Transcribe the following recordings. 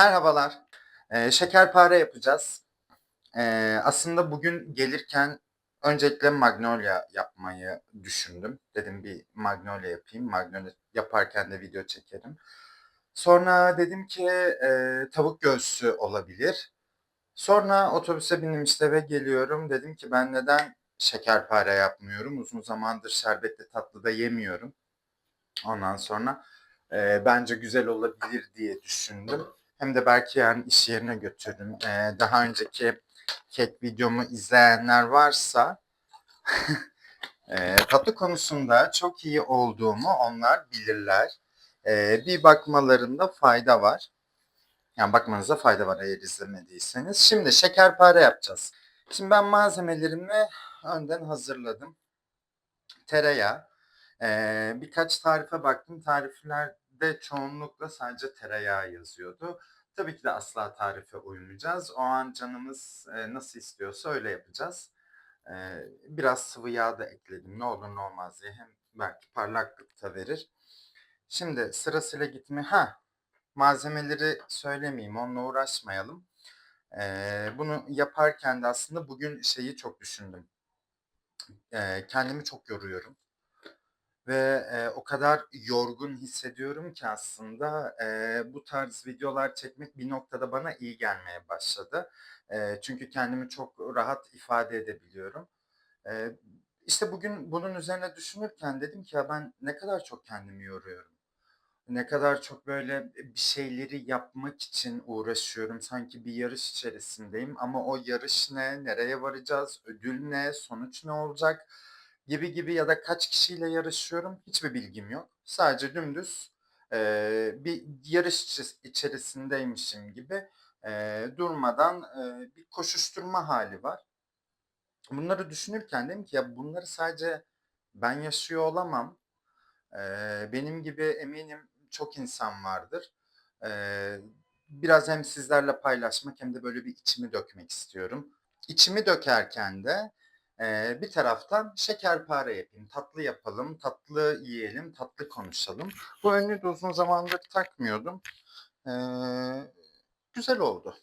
Merhabalar. Eee, şekerpare yapacağız. Eee, aslında bugün gelirken öncelikle magnolia yapmayı düşündüm. Dedim bir magnolia yapayım. Magnolia yaparken de video çekerim. Sonra dedim ki eee, tavuk göğsü olabilir. Sonra otobüse bindim işte eve geliyorum. Dedim ki ben neden şekerpare yapmıyorum? Uzun zamandır şerbetli tatlı da yemiyorum. Ondan sonra eee, bence güzel olabilir diye düşündüm. Hem de belki yani iş yerine götürürüm. Eee, daha önceki kek videomu izleyenler varsa eee, tatlı konusunda çok iyi olduğumu onlar bilirler. Eee, bir bakmalarında fayda var. Yani bakmanıza fayda var eğer izlemediyseniz. Şimdi şekerpare yapacağız. Şimdi ben malzemelerimi önden hazırladım. Tereyağı. Eee, birkaç tarife baktım. Tariflerde çoğunlukla sadece tereyağı yazıyordu. Tabii ki de asla tarife uymayacağız. O an canımız eee, nasıl istiyorsa öyle yapacağız. Eee, biraz sıvı yağ da ekledim. Ne olur ne olmaz diye. Hem belki parlaklık da verir. Şimdi sırasıyla gitme. Ha, malzemeleri söylemeyeyim. Onunla uğraşmayalım. Eee, bunu yaparken de aslında bugün şeyi çok düşündüm. Kendimi çok yoruyorum. Ve, eee, o kadar yorgun hissediyorum ki aslında, eee, bu tarz videolar çekmek bir noktada bana iyi gelmeye başladı. Eee, çünkü kendimi çok rahat ifade edebiliyorum. Eee, işte bugün bunun üzerine düşünürken dedim ki ya ben ne kadar çok kendimi yoruyorum. Ne kadar çok böyle bir şeyleri yapmak için uğraşıyorum. Sanki bir yarış içerisindeyim ama o yarış ne, nereye varacağız, ödül ne, sonuç ne olacak gibi gibi ya da kaç kişiyle yarışıyorum hiçbir bilgim yok. Sadece dümdüz eee, bir yarış içerisindeymişim gibi eee, durmadan eee, bir koşuşturma hali var. Bunları düşünürken dedim ki ya bunları sadece ben yaşıyor olamam. Eee, benim gibi eminim çok insan vardır. Eee, biraz hem sizlerle paylaşmak hem de böyle bir içimi dökmek istiyorum. İçimi dökerken de bir taraftan şekerpare yapayım, tatlı yapalım, tatlı yiyelim, tatlı konuşalım. Bu önlüğü de uzun zamandır takmıyordum. Eee, güzel oldu.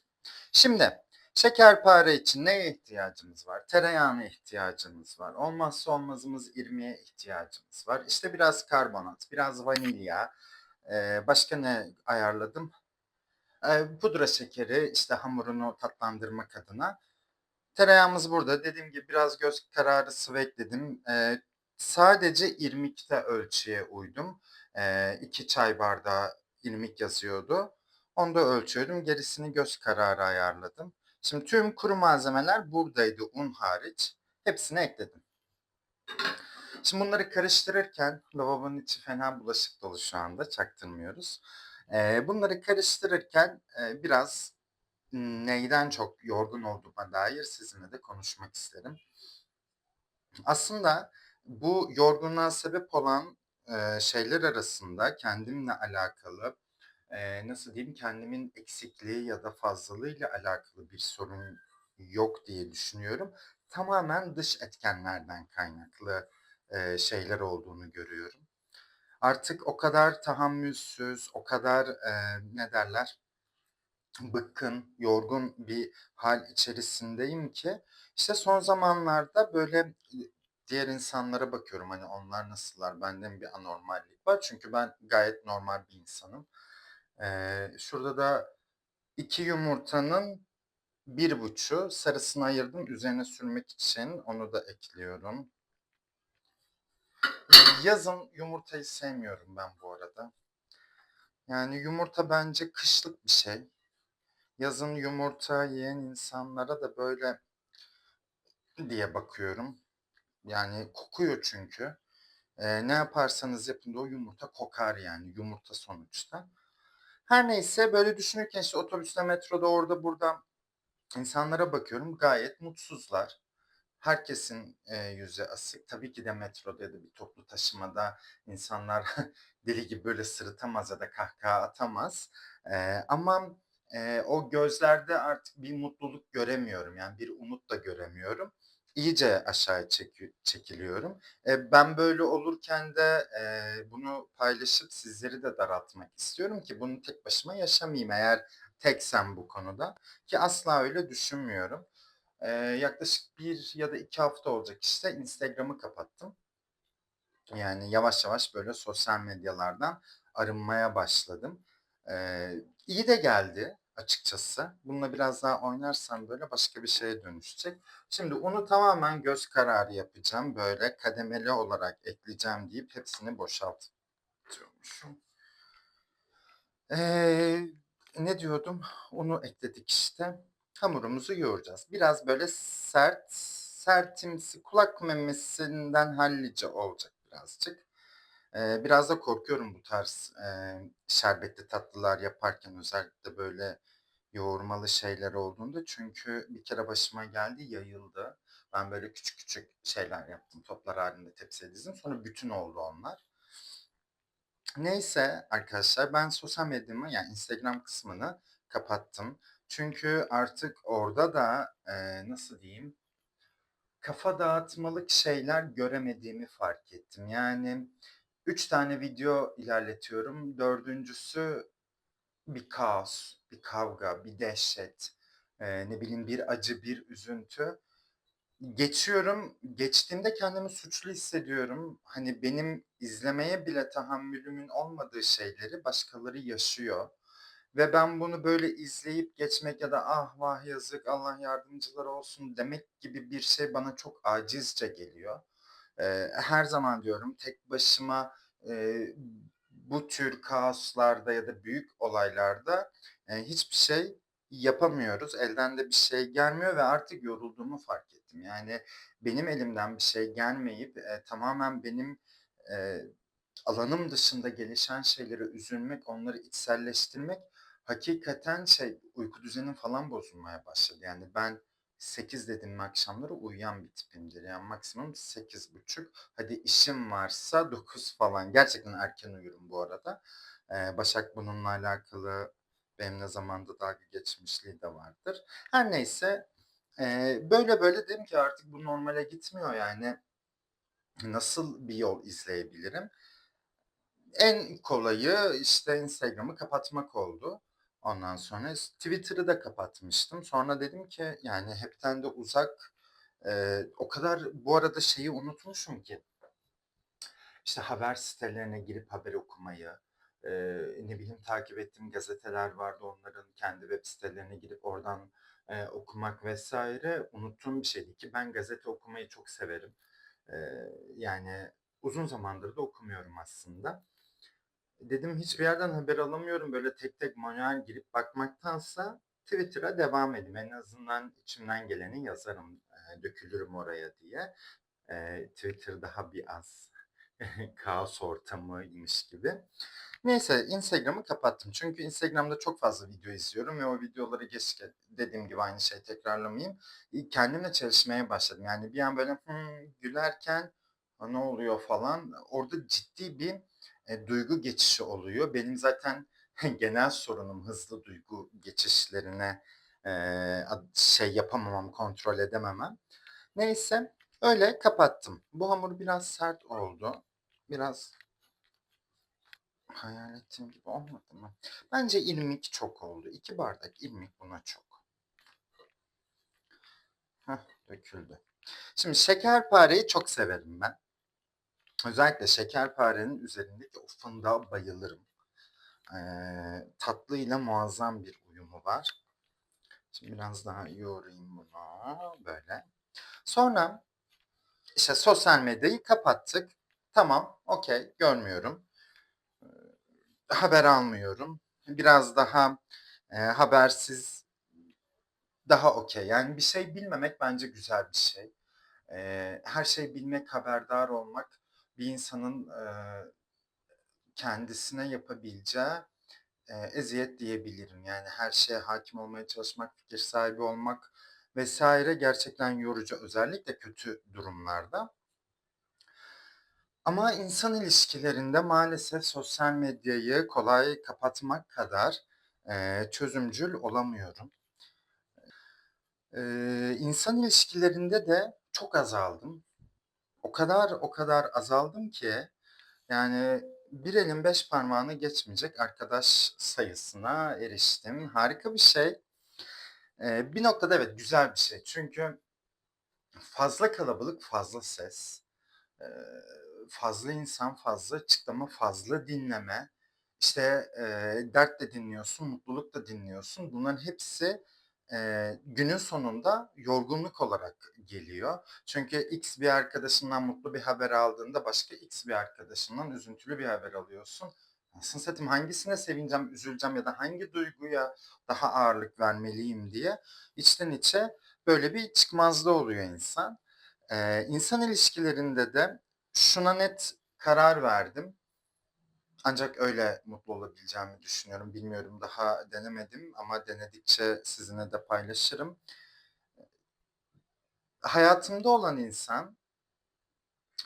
Şimdi şekerpare için neye ihtiyacımız var? Tereyağına ihtiyacımız var. Olmazsa olmazımız irmiğe ihtiyacımız var. İşte biraz karbonat, biraz vanilya. Ee, başka ne ayarladım? Ee, pudra şekeri işte hamurunu tatlandırmak adına. Tereyağımız burada. Dediğim gibi biraz göz kararı sıvı ekledim. Ee, sadece irmikte ölçüye uydum. Ee, iki çay bardağı irmik yazıyordu. Onu da ölçüyordum. Gerisini göz kararı ayarladım. Şimdi tüm kuru malzemeler buradaydı un hariç. Hepsini ekledim. Şimdi bunları karıştırırken lavabonun içi fena bulaşık dolu şu anda çaktırmıyoruz. Ee, bunları karıştırırken e, biraz neyden çok yorgun olduğuma dair sizinle de konuşmak isterim. Aslında bu yorgunluğa sebep olan e, şeyler arasında kendimle alakalı e, nasıl diyeyim kendimin eksikliği ya da fazlalığıyla alakalı bir sorun yok diye düşünüyorum. Tamamen dış etkenlerden kaynaklı e, şeyler olduğunu görüyorum. Artık o kadar tahammülsüz, o kadar e, ne derler bıkkın, yorgun bir hal içerisindeyim ki işte son zamanlarda böyle diğer insanlara bakıyorum hani onlar nasıllar bende mi bir anormallik var çünkü ben gayet normal bir insanım. Eee, şurada da iki yumurtanın bir buçu sarısını ayırdım üzerine sürmek için onu da ekliyorum. Yazın yumurtayı sevmiyorum ben bu arada. Yani yumurta bence kışlık bir şey. Yazın yumurta yiyen insanlara da böyle diye bakıyorum. Yani kokuyor çünkü. Eee, ne yaparsanız yapın da o yumurta kokar yani yumurta sonuçta. Her neyse böyle düşünürken işte otobüste, metroda, orada burada insanlara bakıyorum gayet mutsuzlar. Herkesin eee, yüzü asık. Tabii ki de metroda ya da bir toplu taşımada insanlar deli gibi böyle sırıtamaz ya da kahkaha atamaz. Eee, ama eee, o gözlerde artık bir mutluluk göremiyorum. Yani bir umut da göremiyorum. iyice aşağıya çeki çekiliyorum. Eee, ben böyle olurken de, eee, bunu paylaşıp sizleri de daraltmak istiyorum ki bunu tek başıma yaşamayayım eğer teksem bu konuda ki asla öyle düşünmüyorum. Eee, yaklaşık 1 ya da 2 hafta olacak işte Instagram'ı kapattım. Yani yavaş yavaş böyle sosyal medyalardan arınmaya başladım. Eee, iyi de geldi açıkçası. Bununla biraz daha oynarsam böyle başka bir şeye dönüşecek. Şimdi onu tamamen göz kararı yapacağım. Böyle kademeli olarak ekleyeceğim deyip hepsini boşaltıyormuşum. Eee, ne diyordum? Unu ekledik işte. Hamurumuzu yoğuracağız. Biraz böyle sert, sertimsi, kulak memesinden hallice olacak birazcık. Biraz da korkuyorum bu tarz, şerbetli tatlılar yaparken özellikle böyle yoğurmalı şeyler olduğunda. Çünkü bir kere başıma geldi, yayıldı. Ben böyle küçük küçük şeyler yaptım, toplar hâlinde tepsiye dizdim. Sonra bütün oldu onlar. Neyse arkadaşlar ben sosyal medyamı yani Instagram kısmını kapattım. Çünkü artık orada da, eee, nasıl diyeyim, kafa dağıtmalık şeyler göremediğimi fark ettim. Yani 3 tane video ilerletiyorum. 4'üncüsü bir kaos, bir kavga, bir dehşet, eee, ne bileyim bir acı, bir üzüntü. Geçiyorum, geçtiğimde kendimi suçlu hissediyorum. Hani benim izlemeye bile tahammülümün olmadığı şeyleri başkaları yaşıyor ve ben bunu böyle izleyip geçmek ya da "Ah, vah, yazık, Allah yardımcıları olsun." demek gibi bir şey bana çok acizce geliyor. Her zaman diyorum tek başıma, eee, bu tür kaoslarda ya da büyük olaylarda, eee, hiçbir şey yapamıyoruz. Elden de bir şey gelmiyor ve artık yorulduğumu fark ettim. Yani benim elimden bir şey gelmeyip, eee, tamamen benim, eee, alanım dışında gelişen şeylere üzülmek, onları içselleştirmek hakikaten şey, uyku düzenim falan bozulmaya başladı. Yani ben 8 dedim akşamları uyuyan bir tipimdir. Yani maksimum 8.30 hadi işim varsa 9 falan. Gerçekten erken uyurum bu arada. Eee, Başak bununla alakalı benimle zamanında dalga geçmişliği de vardır. Her neyse, eee, böyle böyle dedim ki artık bu normale gitmiyor yani. Nasıl bir yol izleyebilirim? En kolayı, işte, Instagram'ı kapatmak oldu. Ondan sonra Twitter'ı da kapatmıştım. Sonra dedim ki, yani, hepten de uzak, eee, o kadar bu arada şeyi unutmuşum ki işte, haber sitelerine girip haber okumayı, eee, ne bileyim, takip ettiğim gazeteler vardı, onların kendi web sitelerine girip oradan, eee, okumak vs. unuttuğum bir şeydi ki ben gazete okumayı çok severim. Eee, yani, uzun zamandır da okumuyorum aslında. Dedim hiçbir yerden haber alamıyorum, böyle tek tek manuel girip bakmaktansa Twitter'a devam edeyim. En azından içimden geleni yazarım, eee, dökülürüm oraya diye. Eee, Twitter daha bir az kaos ortamıymış gibi. Neyse Instagram'ı kapattım. Çünkü Instagram'da çok fazla video izliyorum ve o videoları geç dediğim gibi aynı şeyi tekrarlamayayım. Kendimle çalışmaya başladım. Yani bir an böyle, hımm, gülerken, "A, ne oluyor?" falan, orada ciddi bir, eee, duygu geçişi oluyor. Benim zaten genel sorunum hızlı duygu geçişlerine, ad şey yapamamam, kontrol edememem. Neyse, öyle kapattım. Bu hamur biraz sert oldu. Biraz hayal ettiğim gibi olmadı mı? Bence irmik çok oldu. 2 bardak irmik buna çok. Hah, döküldü. Şimdi şekerpareyi çok severim ben. Özellikle şekerparenin üzerindeki o fındığa bayılırım. Eee, tatlıyla muazzam bir uyumu var. Şimdi biraz daha yoğurayım bunu, böyle. Sonra, işte, sosyal medyayı kapattık. Tamam, okay, görmüyorum. Eee, haber almıyorum. Biraz daha, eee, habersiz daha okay. Yani bir şey bilmemek bence güzel bir şey. Eee, her şeyi bilmek, haberdar olmak bir insanın, eee, kendisine yapabileceği, eee, eziyet diyebilirim. Yani her şeye hâkim olmaya çalışmak, fikir sahibi olmak vs. gerçekten yorucu, özellikle kötü durumlarda. Ama insan ilişkilerinde maalesef sosyal medyayı kolay kapatmak kadar, eee, çözümcül olamıyorum. Eee, insan ilişkilerinde de çok azaldım. O kadar o kadar azaldım ki yani bir elin beş parmağını geçmeyecek arkadaş sayısına eriştim. Harika bir şey. Eee, bir noktada evet, güzel bir şey. Çünkü fazla kalabalık, fazla ses, eee, fazla insan, fazla açıklama, fazla dinleme, işte, eee, dert de dinliyorsun, mutluluk da dinliyorsun. Bunların hepsi, eee, günün sonunda yorgunluk olarak geliyor. Çünkü X bir arkadaşından mutlu bir haber aldığında başka X bir arkadaşından üzüntülü bir haber alıyorsun. Anasını satayım hangisine sevineceğim, üzüleceğim ya da hangi duyguya daha ağırlık vermeliyim diye içten içe böyle bir çıkmazda oluyor insan. Eee, insan ilişkilerinde de şuna net karar verdim. Ancak öyle mutlu olabileceğimi düşünüyorum. Bilmiyorum, daha denemedim ama denedikçe sizinle de paylaşırım. Hayatımda olan insan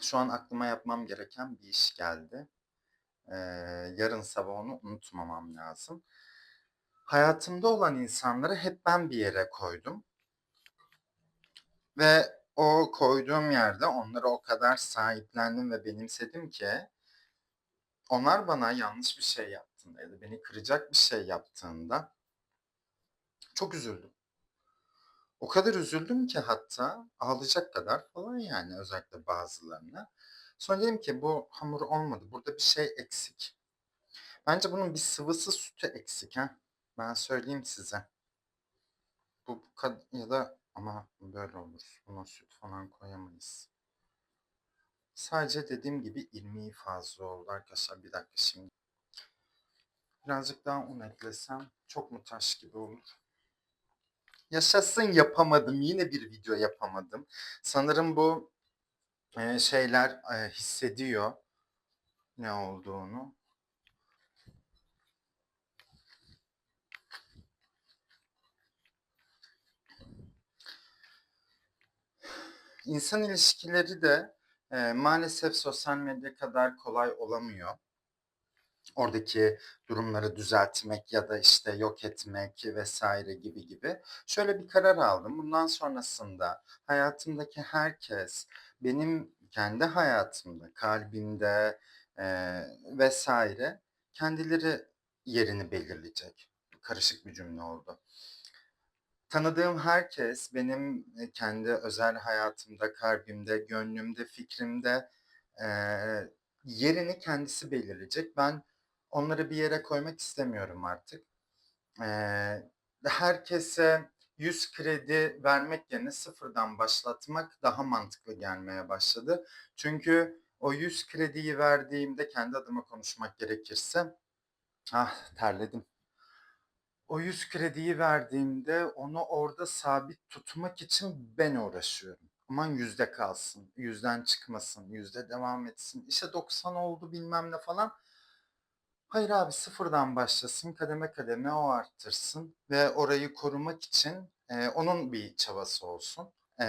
şu an aklıma yapmam gereken bir iş geldi. Eee, yarın sabah onu unutmamam lazım. Hayatımda olan insanları hep ben bir yere koydum. Ve o koyduğum yerde onları o kadar sahiplendim ve benimsedim ki onlar bana yanlış bir şey yaptığında ya da beni kıracak bir şey yaptığında çok üzüldüm. O kadar üzüldüm ki hatta ağlayacak kadar falan yani özellikle bazılarına. Sonra dedim ki bu hamur olmadı. Burada bir şey eksik. Bence bunun bir sıvısı sütü eksik ha. Ben söyleyeyim size. Bu, bu ya da ama böyle olur. Buna süt falan koyamayız. Sadece dediğim gibi irmiği fazla oldu arkadaşlar. Bir dakika şimdi. Birazcık daha un eklesem çok mu taş gibi olur? Yaşasın yapamadım. Yine bir video yapamadım. Sanırım bu e, şeyler e, hissediyor ne olduğunu. İnsan ilişkileri de e, maalesef sosyal medya kadar kolay olamıyor. Oradaki durumları düzeltmek ya da işte yok etmek vesaire gibi gibi. Şöyle bir karar aldım. Bundan sonrasında hayatımdaki herkes benim kendi hayatımda, kalbimde eee, vesaire kendileri yerini belirleyecek. Karışık bir cümle oldu. Tanıdığım herkes benim e, kendi özel hayatımda, kalbimde, gönlümde, fikrimde eee, yerini kendisi belirleyecek. Ben onları bir yere koymak istemiyorum artık. Eee, herkese 100 kredi vermek yerine sıfırdan başlatmak daha mantıklı gelmeye başladı. Çünkü o 100 krediyi verdiğimde kendi adıma konuşmak gerekirse ah terledim. O 100 krediyi verdiğimde onu orada sabit tutmak için ben uğraşıyorum. Aman yüzde kalsın, yüzden çıkmasın, yüzde devam etsin. İşte 90 oldu bilmem ne falan. Hayır abi sıfırdan başlasın, kademe kademe o arttırsın ve orayı korumak için e, onun bir çabası olsun. E,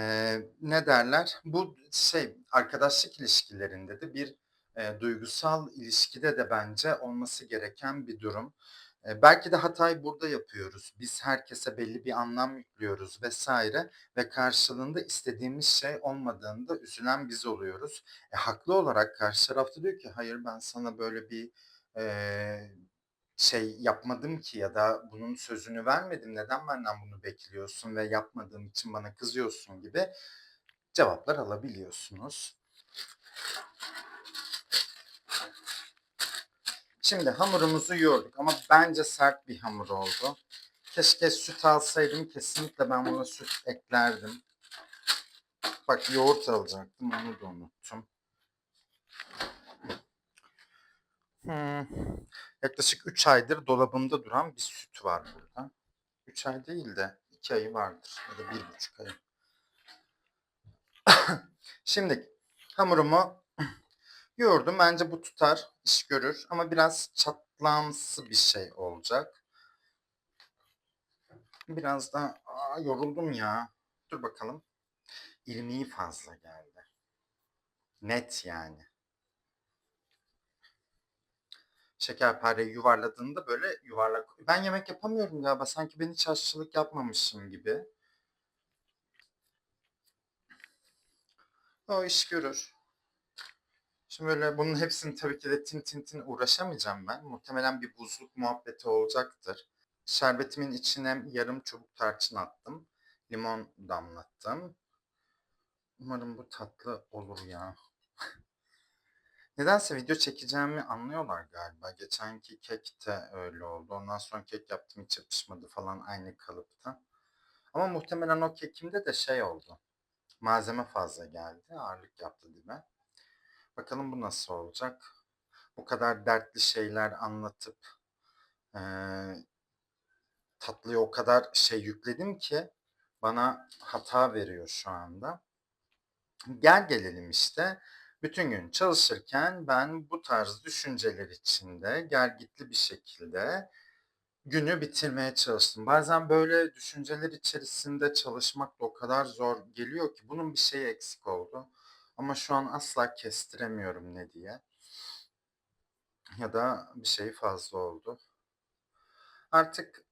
ne derler? Bu şey arkadaşlık ilişkilerinde de bir e, duygusal ilişkide de bence olması gereken bir durum. E, belki de hatayı burada yapıyoruz. Biz herkese belli bir anlam yüklüyoruz vesaire ve karşılığında istediğimiz şey olmadığında üzülen biz oluyoruz. E, haklı olarak karşı tarafta diyor ki hayır ben sana böyle bir Eee, şey yapmadım ki ya da bunun sözünü vermedim. Neden benden bunu bekliyorsun ve yapmadığım için bana kızıyorsun gibi cevaplar alabiliyorsunuz. Şimdi hamurumuzu yoğurduk ama bence sert bir hamur oldu. Keşke süt alsaydım. Kesinlikle ben buna süt eklerdim. Bak yoğurt alacaktım. Onu da unuttum. Hmm. Yaklaşık 3 aydır dolabımda duran bir süt var burada. 3 ay değil de 2 ayı vardır ya da 1,5 ay. Şimdi hamurumu yoğurdum. Bence bu tutar, iş görür ama biraz çatlamsı bir şey olacak. Biraz da aa, yoruldum ya. Dur bakalım. İlmiği fazla geldi. Net yani. şekerpareyi yuvarladığında böyle yuvarlak. Ben yemek yapamıyorum galiba. Sanki ben hiç aşçılık yapmamışım gibi. O iş görür. Şimdi böyle bunun hepsini tabii ki de tin tin tin uğraşamayacağım ben. Muhtemelen bir buzluk muhabbeti olacaktır. Şerbetimin içine yarım çubuk tarçın attım. Limon damlattım. Umarım bu tatlı olur ya. Nedense video çekeceğimi anlıyorlar galiba. Geçenki kek de öyle oldu. Ondan sonra kek yaptım hiç yapışmadı falan aynı kalıpta. Ama muhtemelen o kekimde de şey oldu. Malzeme fazla geldi. Ağırlık yaptı dibe. Bakalım bu nasıl olacak. Bu kadar dertli şeyler anlatıp eee tatlıya o kadar şey yükledim ki bana hata veriyor şu anda. Gel gelelim işte. Bütün gün çalışırken ben bu tarz düşünceler içinde gelgitli bir şekilde günü bitirmeye çalıştım. Bazen böyle düşünceler içerisinde çalışmak da o kadar zor geliyor ki bunun bir şeyi eksik oldu. Ama şu an asla kestiremiyorum ne diye. Ya da bir şey fazla oldu. Artık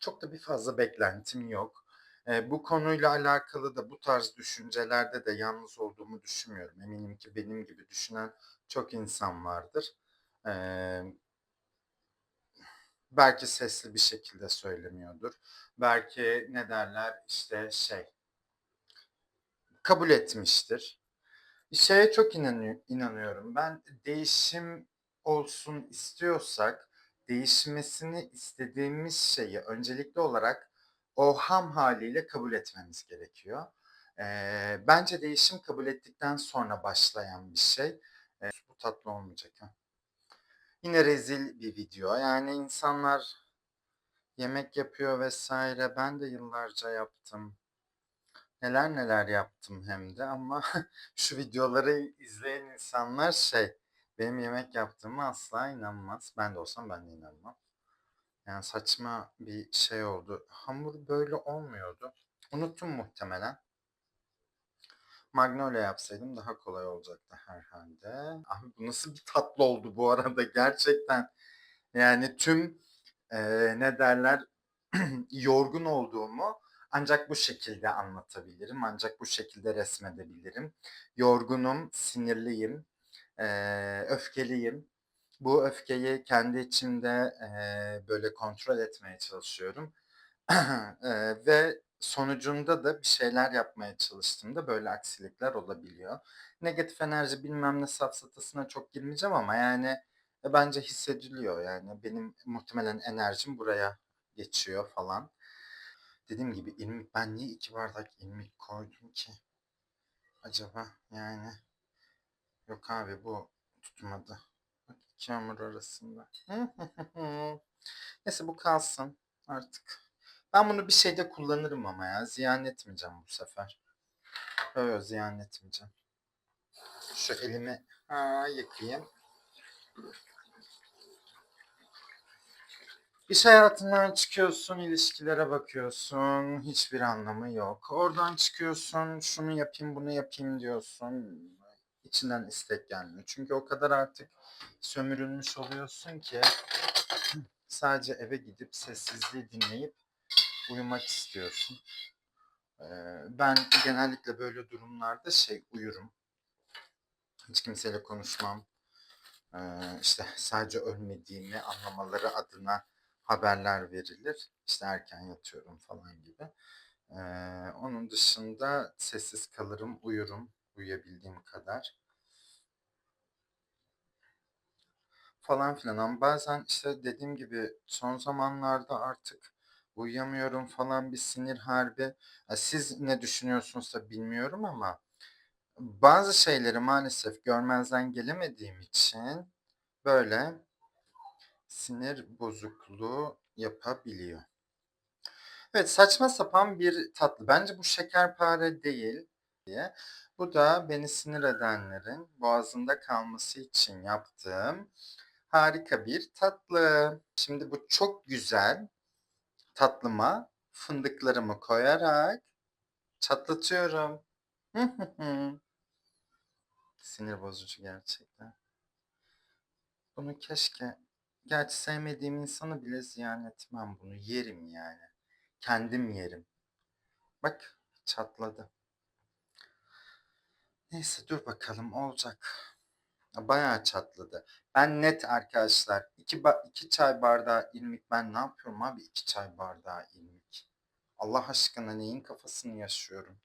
çok da bir fazla beklentim yok. Eee, bu konuyla alakalı da bu tarz düşüncelerde de yalnız olduğumu düşünmüyorum. Eminim ki benim gibi düşünen çok insan vardır. Emm belki sesli bir şekilde söylemiyordur. Belki ne derler, işte, şey kabul etmiştir. Şeye çok inanıyor inanıyorum ben, değişim olsun istiyorsak değişmesini istediğimiz şeyi öncelikli olarak o ham hâliyle kabul etmemiz gerekiyor. Eee, bence değişim kabul ettikten sonra başlayan bir şey. Eee, bu tatlı olmayacak ha. Yine rezil bir video. Yani insanlar yemek yapıyor vs. Ben de yıllarca yaptım. Neler neler yaptım hem de ama şu videoları izleyen insanlar şey, benim yemek yaptığıma asla inanmaz. Ben de olsam ben de inanmam. Yani saçma bir şey oldu. Hamur böyle olmuyordu. Unuttum muhtemelen. Magnolia yapsaydım daha kolay olacaktı herhâlde. Abi bu nasıl bir tatlı oldu bu arada gerçekten. Yani tüm, eee, ne derler, yorgun olduğumu ancak bu şekilde anlatabilirim. Ancak bu şekilde resmedebilirim. Yorgunum, sinirliyim, eee, öfkeliyim. Bu öfkeyi kendi içimde, eee, böyle kontrol etmeye çalışıyorum. Eee, ve sonucunda da bir şeyler yapmaya çalıştığımda böyle aksilikler olabiliyor. Negatif enerji bilmem ne safsatasına çok girmeyeceğim ama yani, e, bence hissediliyor yani. Benim muhtemelen enerjim buraya geçiyor falan. Dediğim gibi irmik ben niye 2 bardak irmik koydum ki? Acaba yani. Yok abi bu tutmadı. Bak 2 hamur arasında. Neyse bu kalsın artık. Ben bunu bir şeyde kullanırım ama ya. Ziyan etmeyeceğim bu sefer. Yo, ziyan etmeyeceğim. Şu elimi, aaa, yıkayayım. İş hayatından çıkıyorsun, ilişkilere bakıyorsun, hiçbir anlamı yok. Oradan çıkıyorsun, şunu yapayım, bunu yapayım diyorsun. İçinden istek gelmiyor. Çünkü o kadar artık sömürülmüş oluyorsun ki sadece eve gidip sessizliği dinleyip uyumak istiyorsun. Eee, ben genellikle böyle durumlarda şey, uyurum. Hiç kimseyle konuşmam. Eee, işte sadece ölmediğimi anlamaları adına haberler verilir. İşte erken yatıyorum falan gibi. Eee, onun dışında sessiz kalırım, uyurum uyuyabildiğim kadar. Falan filan ama bazen işte dediğim gibi son zamanlarda artık uyuyamıyorum falan bir sinir hârbi. Ya, siz ne düşünüyorsunuzsa bilmiyorum ama bazı şeyleri maalesef görmezden gelemediğim için böyle sinir bozukluğu yapabiliyor. Evet, saçma sapan bir tatlı. Bence bu şekerpare değil diye. Bu da beni sinir edenlerin boğazında kalması için yaptığım harika bir tatlı. Şimdi bu çok güzel tatlıma fındıklarımı koyarak çatlatıyorum. Sinir bozucu gerçekten. Bunu keşke gerçi sevmediğim insanı bile ziyan etmem bunu. Yerim yani. Kendim yerim. Bak çatladı. Neyse dur bakalım olacak. Bayağı çatladı. Ben net arkadaşlar 2 ba 2 çay bardağı irmik ben ne yapıyorum abi 2 çay bardağı irmik. Allah aşkına neyin kafasını yaşıyorum.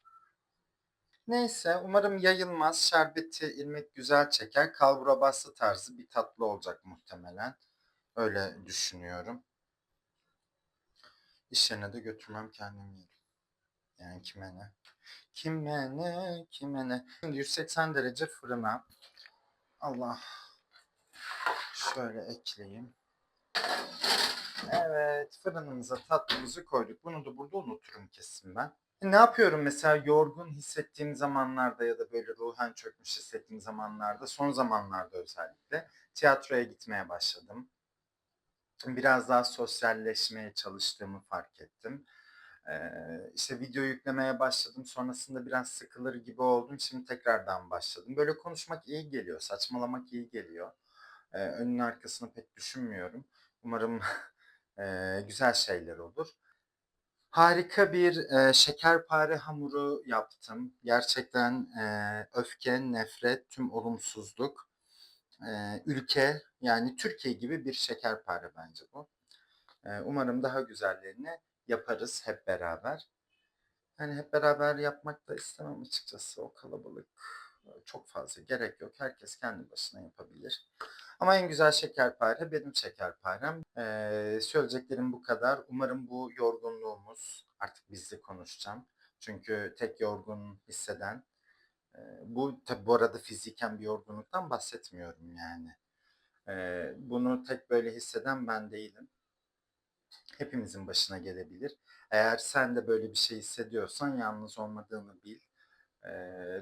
Neyse umarım yayılmaz. Şerbeti irmik güzel çeker. Kalbura bastı tarzı bir tatlı olacak muhtemelen. Öyle düşünüyorum. İş yerine de götürmem kendim. Yani kime ne? Kime ne? Kime ne? Şimdi 180 derece fırına. Allah. Şöyle ekleyeyim. Evet, fırınımıza tatlımızı koyduk. Bunu da burada unuturum kesin ben. E, Ne yapıyorum mesela yorgun hissettiğim zamanlarda ya da böyle ruhen çökmüş hissettiğim zamanlarda, son zamanlarda özellikle tiyatroya gitmeye başladım. Biraz daha sosyalleşmeye çalıştığımı fark ettim. Ee, işte video yüklemeye başladım. Sonrasında biraz sıkılır gibi oldum. Şimdi tekrardan başladım. Böyle konuşmak iyi geliyor. Saçmalamak iyi geliyor. Ee, önün arkasını pek düşünmüyorum. Umarım eee, güzel şeyler olur. Harika bir eee, şekerpare hamuru yaptım. Gerçekten eee, öfke, nefret, tüm olumsuzluk, eee, ülke yani Türkiye gibi bir şekerpare bence bu. Eee, umarım daha güzellerini yaparız hep beraber. Hani hep beraber yapmak da istemem açıkçası o kalabalık. Çok fazla gerek yok. Herkes kendi başına yapabilir. Ama en güzel şekerpare benim şekerparem. Ee, söyleyeceklerim bu kadar. Umarım bu yorgunluğumuz, artık bizle konuşacağım. Çünkü tek yorgun hisseden, e, bu tabi bu arada fiziken bir yorgunluktan bahsetmiyorum yani. Ee, bunu tek böyle hisseden ben değilim. Hepimizin başına gelebilir. Eğer sen de böyle bir şey hissediyorsan yalnız olmadığını bil.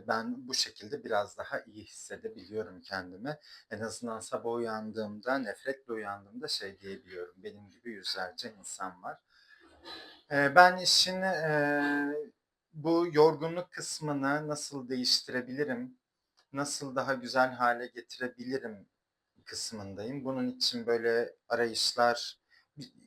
Ben bu şekilde biraz daha iyi hissedebiliyorum kendimi. En azından sabah uyandığımda, nefretle uyandığımda şey diyebiliyorum. Benim gibi yüzlerce insan var. Ben işin eee, bu yorgunluk kısmını nasıl değiştirebilirim, nasıl daha güzel hale getirebilirim kısmındayım. Bunun için böyle arayışlar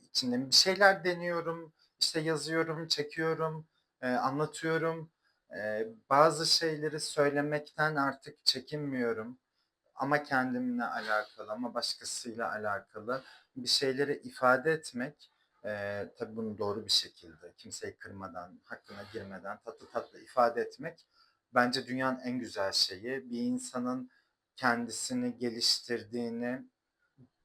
içinde bir şeyler deniyorum, işte yazıyorum, çekiyorum, eee, anlatıyorum. Eee, bazı şeyleri söylemekten artık çekinmiyorum. Ama kendimle alakalı, ama başkasıyla alakalı bir şeyleri ifade etmek, eee tabii bunu doğru bir şekilde, kimseyi kırmadan, hakkına girmeden tatlı tatlı ifade etmek bence dünyanın en güzel şeyi. Bir insanın kendisini geliştirdiğini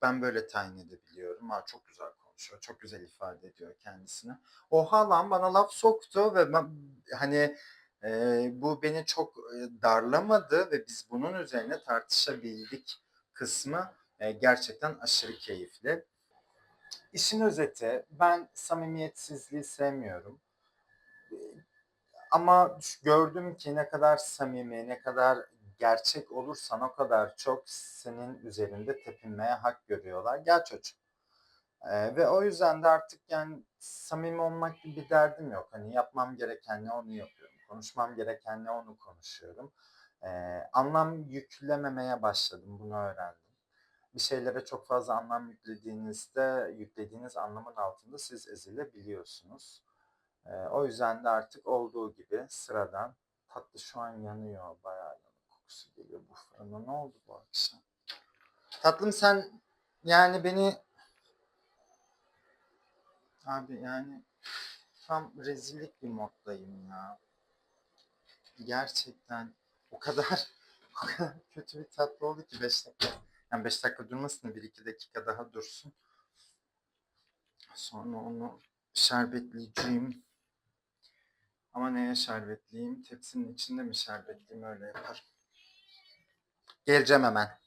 ben böyle tayin edebiliyorum. Ha, çok güzel konuşuyor, çok güzel ifade ediyor kendisini. Oha lan bana laf soktu ve ben hani e, bu beni çok e, darlamadı ve biz bunun üzerine tartışabildik kısmı e, gerçekten aşırı keyifli. İşin özeti ben samimiyetsizliği sevmiyorum. Ama gördüm ki ne kadar samimi, ne kadar gerçek olursan o kadar çok senin üzerinde tepinmeye hak görüyorlar. Gel çocuğum. Ee, ve o yüzden de artık yani samimi olmak gibi bir derdim yok. Hani yapmam gereken ne onu yapıyorum. Konuşmam gereken ne onu konuşuyorum. Ee, anlam yüklememeye başladım. Bunu öğrendim. Bir şeylere çok fazla anlam yüklediğinizde, yüklediğiniz anlamın altında siz ezilebiliyorsunuz. Ee, o yüzden de artık olduğu gibi sıradan tatlı şu an yanıyor. Bayağı yanık kokusu geliyor bu fırına. Ne oldu bu akşam? Tatlım sen yani beni Abi yani tam rezillik bir moddayım ya. Gerçekten o kadar o kadar kötü bir tatlı oldu ki 5 dakika. Yani 5 dakika durmasın 1-2 dakika daha dursun. Sonra onu şerbetleyeceğim. Ama neye şerbetleyeyim? Tepsinin içinde mi şerbetleyeyim öyle yaparım. Geleceğim hemen.